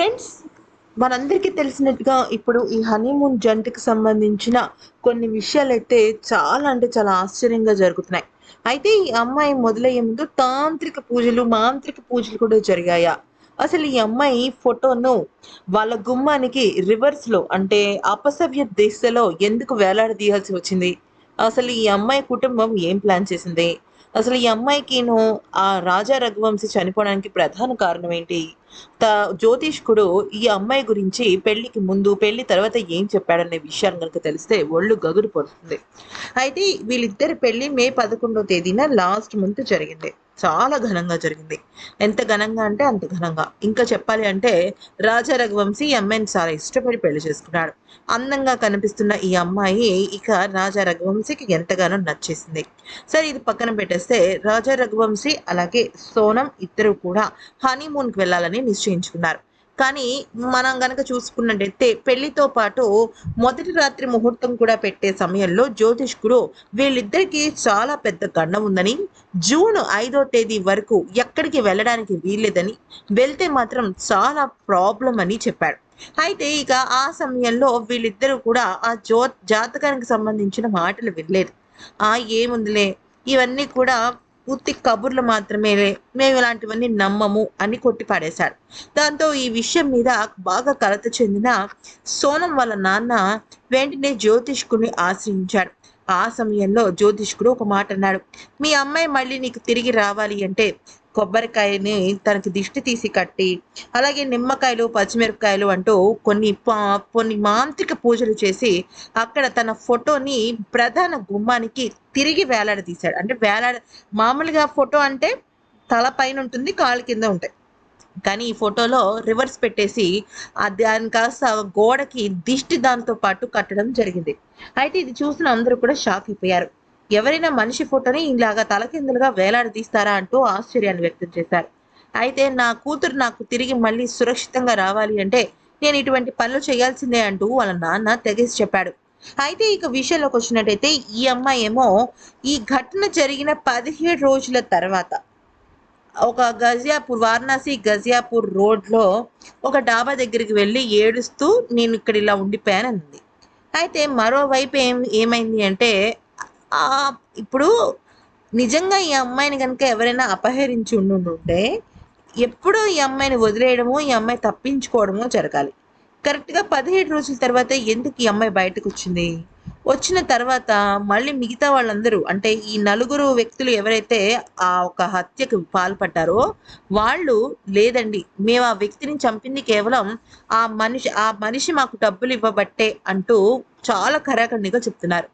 Friends మనందరికీ తెలిసినట్టుగా ఇప్పుడు ఈ హనీమూన్ జంటకి సంబంధించిన కొన్ని విషయాలు అయితే చాలా అంటే చాలా ఆశ్చర్యంగా జరుగుతున్నాయి. అయితే ఈ అమ్మాయి మొదలయ్యే ముందు తాంత్రిక పూజలు మాంత్రిక పూజలు కూడా జరిగాయా? అసలు ఈ అమ్మాయి ఫోటోను వాళ్ళ గుమ్మానికి రివర్స్లో అంటే అపసవ్య దిశలో ఎందుకు వేలాడదీయాల్సి వచ్చింది? అసలు ఈ అమ్మాయి కుటుంబం ఏం ప్లాన్ చేసింది? అసలు ఈ అమ్మాయికిను ఆ రాజా రఘువంశీ చనిపోవడానికి ప్రధాన కారణం ఏంటి? త జ్యోతిష్కుడు ఈ అమ్మాయి గురించి పెళ్ళికి ముందు పెళ్ళి తర్వాత ఏం చెప్పాడనే విషయాన్ని కనుక తెలిస్తే ఒళ్ళు గగురు పడుతుంది అయితే వీళ్ళిద్దరి పెళ్ళి మే పదకొండో తేదీన లాస్ట్ మంత్ జరిగింది. చాలా ఘనంగా జరిగింది. ఎంత ఘనంగా అంటే అంత ఘనంగా. ఇంకా చెప్పాలి అంటే రాజా రఘువంశీ ఈ అమ్మాయిని చాలా ఇష్టపడి పెళ్ళి చేసుకున్నాడు. అందంగా కనిపిస్తున్న ఈ అమ్మాయి ఇక రాజా రఘువంశీకి ఎంతగానో నచ్చేసింది. సరే ఇది పక్కన పెట్టేస్తే రాజా రఘువంశీ అలాగే సోనం ఇద్దరు కూడా హనీమూన్కి వెళ్ళాలని నిశ్చయించుకున్నారు. కానీ మనం గనక చూసుకున్నట్టయితే పెళ్ళితో పాటు మొదటి రాత్రి ముహూర్తం కూడా పెట్టే సమయంలో జ్యోతిష్కుడు వీళ్ళిద్దరికి చాలా పెద్ద గండం ఉందని జూన్ ఐదో తేదీ వరకు ఎక్కడికి వెళ్ళడానికి వీల్లేదని వెళ్తే మాత్రం చాలా ప్రాబ్లం అని చెప్పాడు. అయితే ఇక ఆ సమయంలో వీళ్ళిద్దరూ కూడా ఆ జో జాతకానికి సంబంధించిన మాటలు వినలేదు. ఆ ఏముందిలే ఇవన్నీ కూడా పూర్తి కబుర్లు మాత్రమే మేము ఇలాంటివన్నీ నమ్మము అని కొట్టిపాడేశాడు దాంతో ఈ విషయం మీద బాగా కలత చెందిన సోనం వాళ్ళ నాన్న వెంటనే జ్యోతిష్కుని ఆశ్రయించాడు. ఆ సమయంలో జ్యోతిష్కుడు ఒక మాట అన్నాడు మీ అమ్మాయి మళ్ళీ నీకు తిరిగి రావాలి అంటే కొబ్బరికాయని తనకి దిష్టి తీసి కట్టి అలాగే నిమ్మకాయలు పచ్చిమిరపకాయలు అంటూ కొన్ని పా- కొన్ని మాంత్రిక పూజలు చేసి అక్కడ తన ఫోటోని ప్రధాన గుమ్మానికి తిరిగి వేలాడదీశాడు అంటే వేలాడ మామూలుగా ఫోటో అంటే తల పైన ఉంటుంది కాళ్ళ కింద ఉంటాయి. కానీ ఈ ఫోటోలో రివర్స్ పెట్టేసి దాని కాస్త గోడకి దిష్టి దాంతో పాటు కట్టడం జరిగింది. అయితే ఇది చూసిన అందరూ కూడా షాక్ అయిపోయారు. ఎవరైనా మనిషి ఫోటోని ఇలాగా తలకిందులుగా వేలాడదీస్తారా అంటూ ఆశ్చర్యాన్ని వ్యక్తం చేశారు. అయితే నా కూతురు నాకు తిరిగి మళ్ళీ సురక్షితంగా రావాలి అంటే నేను ఇటువంటి పనులు చేయాల్సిందే అంటూ వాళ్ళ నాన్న తెగేసి చెప్పాడు. అయితే ఇక విషయంలోకి వచ్చినట్టయితే ఈ అమ్మాయి ఏమో ఈ ఘటన జరిగిన పదిహేడు రోజుల తర్వాత ఒక గజియాపూర్ వారణాసి గజియాపూర్ రోడ్లో ఒక డాబా దగ్గరికి వెళ్ళి ఏడుస్తూ నేను ఇక్కడ ఇలా ఉండిపోయానంది అయితే మరోవైపు ఏం ఏమైంది అంటే ఇప్పుడు నిజంగా ఈ అమ్మాయిని కనుక ఎవరైనా అపహరించి ఉండుంటే ఎప్పుడో ఈ అమ్మాయిని వదిలేయడమో ఈ అమ్మాయి తప్పించుకోవడమో జరగాలి. కరెక్ట్గా పదిహేడు రోజుల తర్వాత ఎందుకు ఈ అమ్మాయి బయటకు వచ్చింది వచ్చిన తర్వాత మళ్ళీ మిగతా వాళ్ళందరూ అంటే ఈ నలుగురు వ్యక్తులు ఎవరైతే ఆ ఒక హత్యకు పాల్పడ్డారో వాళ్ళు లేదండి మేము ఆ వ్యక్తిని చంపింది కేవలం ఆ మనిషి ఆ మనిషి మాకు డబ్బులు ఇవ్వబట్టే అంటూ చాలా కరాఖండిగా చెప్తున్నారు.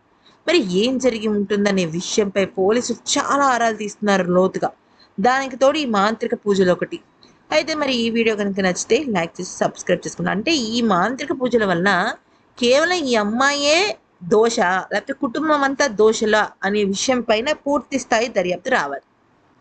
మరి ఏం జరిగి ఉంటుందనే విషయంపై పోలీసులు చాలా ఆరాలు తీస్తున్నారు లోతుగా. దానికి తోడు ఈ మాంత్రిక పూజలు ఒకటి. అయితే మరి ఈ వీడియో కనుక నచ్చితే లైక్ చేసి సబ్స్క్రైబ్ చేసుకున్నాను అంటే ఈ మాంత్రిక పూజల వలన కేవలం ఈ అమ్మాయే దోష లేకపోతే కుటుంబం అంతా దోషలా అనే విషయం పైన పూర్తి స్థాయి దర్యాప్తు రావాలి.